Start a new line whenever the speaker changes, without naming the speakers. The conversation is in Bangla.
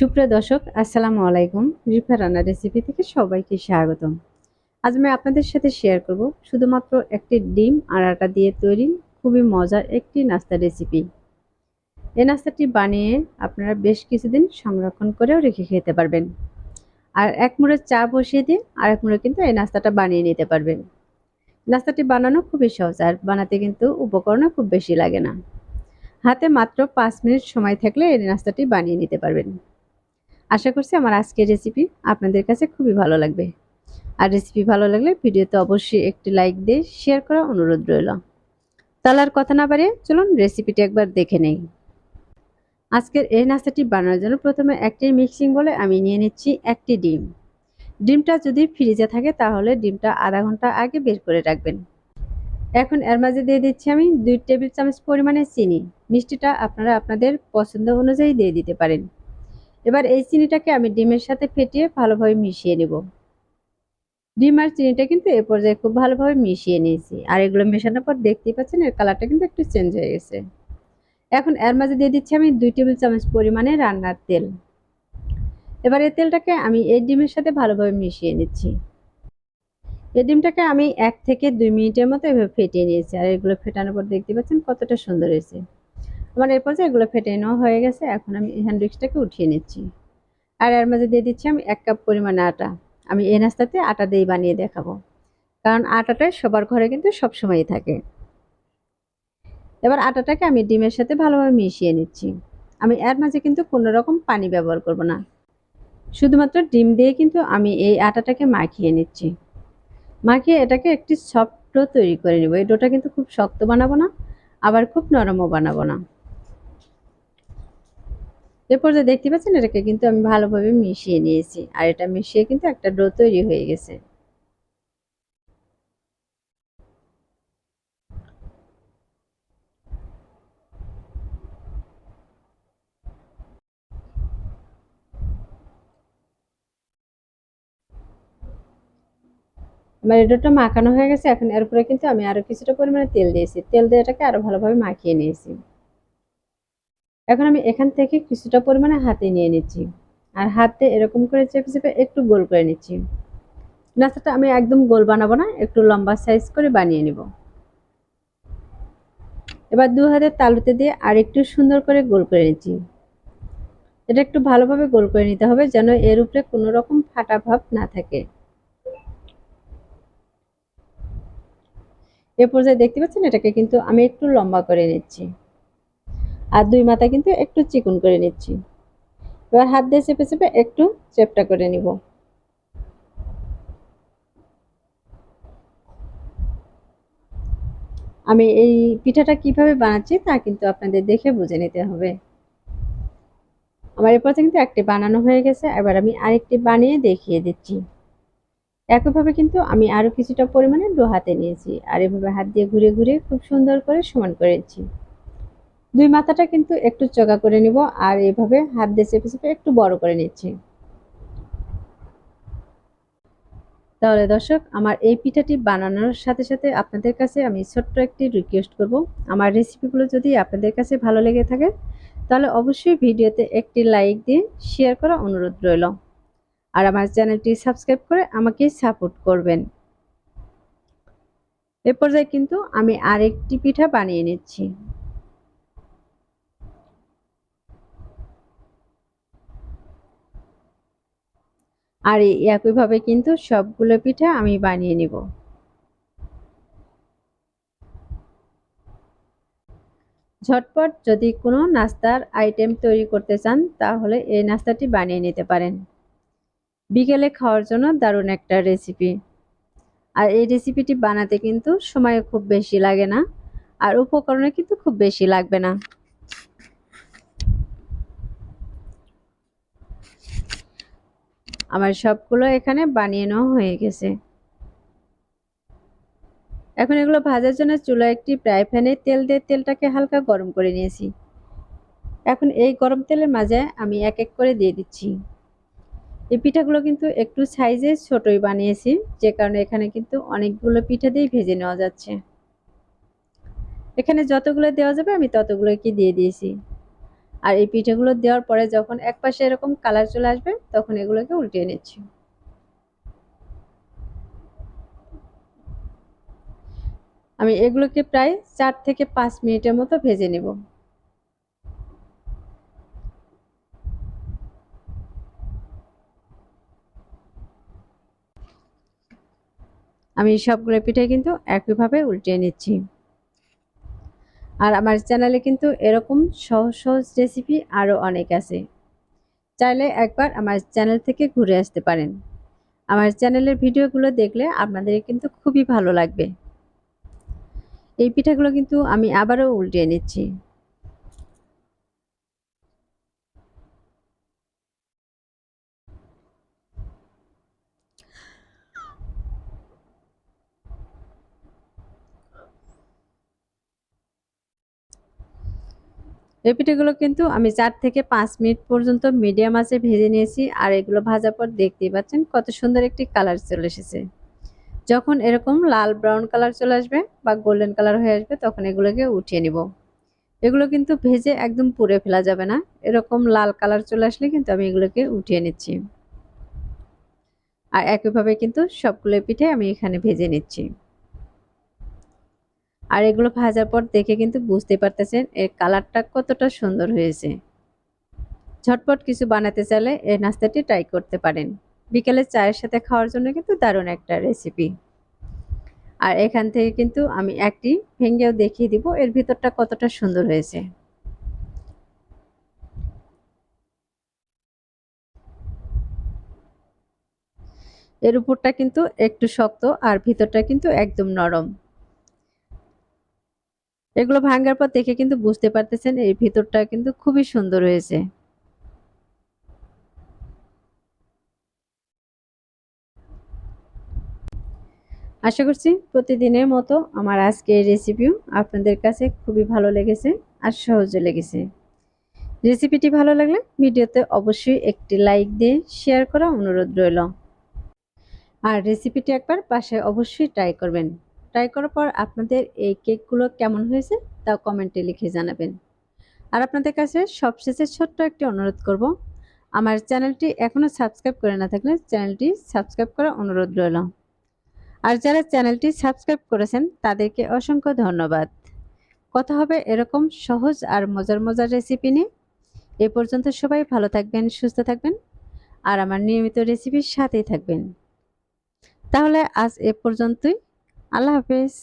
সুপ্রিয় দর্শক, আসসালামু আলাইকুম। রিফা রান্না রেসিপি থেকে সবাইকে স্বাগতম। আজ আমি আপনাদের সাথে শেয়ার করব শুধুমাত্র একটি ডিম আর আটা দিয়ে তৈরি খুবই মজার একটি নাস্তা রেসিপি এই নাস্তাটি বানিয়ে আপনারা বেশ কিছুদিন সংরক্ষণ করেও রেখে খেতে পারবেন। আর এক মুড়ো চা বসিয়ে দিয়ে আর এক মুড়ো কিন্তু এই নাস্তাটা বানিয়ে নিতে পারবেন। নাস্তাটি বানানো খুবই সহজ, আর বানাতে কিন্তু উপকরণও খুব বেশি লাগে না। হাতে মাত্র পাঁচ মিনিট সময় থাকলে এই নাস্তাটি বানিয়ে নিতে পারবেন। আশা করছি আমার আজকের রেসিপি আপনাদের কাছে খুবই ভালো লাগবে। আর রেসিপি ভালো লাগলে ভিডিওতে অবশ্যই একটি লাইক দিয়ে শেয়ার করা অনুরোধ রইল। তাহলে আর কথা না বাড়িয়ে চলুন রেসিপিটি একবার দেখে নেই। আজকের এই নাস্তাটি বানানোর জন্য প্রথমে একটি মিক্সিং বলে আমি নিয়ে নিচ্ছি একটি ডিম। ডিমটা যদি ফ্রিজে থাকে তাহলে ডিমটা আধা ঘণ্টা আগে বের করে রাখবেন। এখন এর মাঝে দিয়ে দিচ্ছি আমি দুই টেবিল চামচ পরিমাণে চিনি। মিষ্টিটা আপনারা আপনাদের পছন্দ অনুযায়ী দিয়ে দিতে পারেন। এবার এই চিনিটাকে আমি ডিমের সাথে ফেটিয়ে ভালোভাবে মিশিয়ে নেব। ডিম আর চিনিটা কিন্তু এ পর্যায়ে খুব ভালোভাবে মিশিয়ে নিয়েছি। আর এগুলো মেশানোর পর দেখতেই পাচ্ছেন, এর কালারটা কিন্তু একটু চেঞ্জ হয়ে গেছে। এখন এর মাঝে দিয়ে দিচ্ছি আমি দুই টেবিল চামচ পরিমাণে রান্নার তেল। এবার এই তেলটাকে আমি এই ডিমের সাথে ভালোভাবে মিশিয়ে নিচ্ছি। এই ডিমটাকে আমি এক থেকে দুই মিনিটের মতো এভাবে ফেটিয়ে নিয়েছি। আর এগুলো ফেটানোর পর দেখতে পাচ্ছেন কতটা সুন্দর হয়েছে। আমার এরপর যে এগুলো ফেটে নেওয়া হয়ে গেছে, এখন আমি হ্যান্ড উইক্সটাকে উঠিয়ে নিচ্ছি। আর এর মাঝে দিয়ে দিচ্ছি আমি এক কাপ পরিমাণে আটা। আমি এই নাস্তাতে আটা দিয়ে বানিয়ে দেখাবো। কারণ আটাটা সবার ঘরে কিন্তু সবসময়ই থাকে। এবার আটাটাকে আমি ডিমের সাথে ভালোভাবে মিশিয়ে নিচ্ছি। আমি এর মাঝে কিন্তু কোনো রকম পানি ব্যবহার করব না। শুধুমাত্র ডিম দিয়ে কিন্তু আমি এই আটাটাকে মাখিয়ে নিচ্ছি। মাখিয়ে এটাকে একটি সফট ডো তৈরি করে নেব। এই ডোটা কিন্তু খুব শক্ত বানাবো না, আবার খুব নরমও বানাবো না। এরপর যে দেখতে পাচ্ছেন, এটাকে কিন্তু আমি ভালোভাবে মিশিয়ে নিয়েছি। আর এটা মিশিয়ে কিন্তু একটা ডো তৈরি হয়ে গেছে। আমার ডোটা মাখানো হয়ে গেছে। এখন এর উপরে কিন্তু আমি আরও কিছুটা পরিমাণে তেল দিয়েছি। তেল দিয়ে এটাকে আরও ভালোভাবে মাখিয়ে নিয়েছি। এখন আমি এখান থেকে কিছুটা পরিমাণে হাতে নিয়ে নিচ্ছি। আর হাতে এরকম করে চেপে চেপে একটু গোল করে নিচ্ছি। নাস্তাটা আমি একদম গোল বানাবো না, একটু লম্বা সাইজ করে বানিয়ে নিব। এবার দু হাতের তালুতে দিয়ে আর একটু সুন্দর করে গোল করে নিচ্ছি। এটা একটু ভালোভাবে গোল করে নিতে হবে যেন এর উপরে কোনো রকম ফাটা ভাব না থাকে। এ পর্যায়ে দেখতে পাচ্ছেন এটাকে কিন্তু আমি একটু লম্বা করে নিচ্ছি। আর দুই মাথা কিন্তু একটু চিকন করে নিচ্ছি। এবার হাত দিয়ে চেপে চেপে একটু চেপটা করে নিব। আমি এই পিঠাটা কীভাবে বানাচ্ছি তা কিন্তু আপনাদের দেখে বুঝে নিতে হবে। আমার এরপর কিন্তু একটি বানানো হয়ে গেছে, এবার আমি আরেকটি বানিয়ে দেখিয়ে দিচ্ছি। একইভাবে কিন্তু আমি আরও কিছুটা পরিমাণে ডো হাতে নিয়েছি, আর এভাবে হাত দিয়ে ঘুরে ঘুরে খুব সুন্দর করে সমান করেছি দুই মাথাটা কিন্তু একটু চগা করে নিব আর এভাবে হাত দিয়ে চেপে চেপে একটু বড় করে নিচ্ছি। তাহলে দর্শক, আমার এই পিঠাটি বানানোর সাথে সাথে আপনাদের কাছে আমি ছোট্ট একটি রিকোয়েস্ট করব। আমার রেসিপিগুলো যদি আপনাদের কাছে ভালো লেগে থাকে, তাহলে অবশ্যই ভিডিওতে একটি লাইক দিয়ে শেয়ার করা অনুরোধ রইল। আর আমার চ্যানেলটি সাবস্ক্রাইব করে আমাকে সাপোর্ট করবেন। এ পর্যায়ে কিন্তু আমি আরেকটি পিঠা বানিয়ে নিচ্ছি। আর একইভাবে কিন্তু সবগুলো পিঠা আমি বানিয়ে নিব। ঝটপট যদি কোনো নাস্তার আইটেম তৈরি করতে চান, তাহলে এই নাস্তাটি বানিয়ে নিতে পারেন। বিকেলে খাওয়ার জন্য দারুণ একটা রেসিপি। আর এই রেসিপিটি বানাতে কিন্তু সময় খুব বেশি লাগে না, আর উপকরণে কিন্তু খুব বেশি লাগবে না। আমার সবগুলো এখানে বানিয়ে নেওয়া হয়ে গেছে। এখন এগুলো ভাজার জন্য চুলা একটি ফ্রাই প্যানে তেল দিয়ে তেলটাকে হালকা গরম করে নিয়েছি। এখন এই গরম তেলের মাঝে আমি এক এক করে দিয়ে দিচ্ছি। এই পিঠাগুলো কিন্তু একটু সাইজে ছোটই বানিয়েছি, যে কারণে এখানে কিন্তু অনেকগুলো পিঠা দিয়েই ভেজে নেওয়া যাচ্ছে। এখানে যতগুলো দেওয়া যাবে আমি ততগুলো কি দিয়ে দিয়েছি। আর এই পিঠেগুলো দেওয়ার পরে যখন এক পাশে এরকম কালার চলে আসবে, তখন এগুলোকে উল্টিয়ে নিচ্ছি। আমি এগুলোকে প্রায় চার থেকে পাঁচ মিনিটের মতো ভেজে নেব। আমি সবগুলো পিঠে কিন্তু একইভাবে উল্টিয়ে নিচ্ছি। আর আমার চ্যানেলে কিন্তু এরকম সহজ সহজ রেসিপি আরও অনেক আছে। চাইলে একবার আমার চ্যানেল থেকে ঘুরে আসতে পারেন। আমার চ্যানেলের ভিডিওগুলো দেখলে আপনাদের কিন্তু খুবই ভালো লাগবে। এই পিঠাগুলো কিন্তু আমি আবারও উল্টিয়ে নিচ্ছি। এই পিঠেগুলো কিন্তু আমি চার থেকে পাঁচ মিনিট পর্যন্ত মিডিয়াম আঁচে ভেজে নিয়েছি আর এগুলো ভাজার পর দেখতেই পাচ্ছেন কত সুন্দর একটি কালার চলে এসেছে। যখন এরকম লাল ব্রাউন কালার চলে আসবে বা গোল্ডেন কালার হয়ে আসবে তখন এগুলোকে উঠিয়ে নিব। এগুলো কিন্তু ভেজে একদম পুড়ে ফেলা যাবে না। এরকম লাল কালার চলে আসলে কিন্তু আমি এগুলোকে উঠিয়ে নিচ্ছি। আর একইভাবে কিন্তু সবগুলো পিঠে আমি এখানে ভেজে নিচ্ছি। আর এগুলো ভাজার পর দেখে কিন্তু বুঝতে পারতেছেন এর কালারটা কতটা সুন্দর হয়েছে। ঝটপট কিছু বানাতে চাইলে এই নাস্তাটি ট্রাই করতে পারেন। বিকেলে চায়ের সাথে খাওয়ার জন্য কিন্তু দারুণ একটা রেসিপি আর এখান থেকে কিন্তু আমি একটি ভেঙ্গেও দেখিয়ে দিব এর ভিতরটা কতটা সুন্দর হয়েছে। এর উপরটা কিন্তু একটু শক্ত আর ভিতরটা কিন্তু একদম নরম। এগুলো ভাঙ্গার পর দেখে কিন্তু বুঝতে পারতেছেন এই ভিতরটা কিন্তু খুবই সুন্দর হয়েছে। আশা করছি প্রতিদিনের মতো আমার আজকে এই রেসিপিও আপনাদের কাছে খুবই ভালো লেগেছে আর সহজে লেগেছে। রেসিপিটি ভালো লাগলে ভিডিওতে অবশ্যই একটি লাইক দিয়ে শেয়ার করা অনুরোধ রইল। আর রেসিপিটি একবার পাশে অবশ্যই ট্রাই করবেন। ট্রাই করার পর আপনাদের এই কেকগুলো কেমন হয়েছে তা কমেন্টে লিখে জানাবেন। আর আপনাদের কাছে সবশেষে ছোট্ট একটি অনুরোধ করব। আমার চ্যানেলটি এখনও সাবস্ক্রাইব করে না থাকলে চ্যানেলটি সাবস্ক্রাইব করার অনুরোধ রইল। আর যারা চ্যানেলটি সাবস্ক্রাইব করেছেন তাদেরকে অসংখ্য ধন্যবাদ। কথা হবে এরকম সহজ আর মজার মজার রেসিপি নিয়ে। এ পর্যন্ত সবাই ভালো থাকবেন, সুস্থ থাকবেন। আর আমার নিয়মিত রেসিপির সাথেই থাকবেন। তাহলে আজ এ পর্যন্তই। আল্লাহ হাফেজ।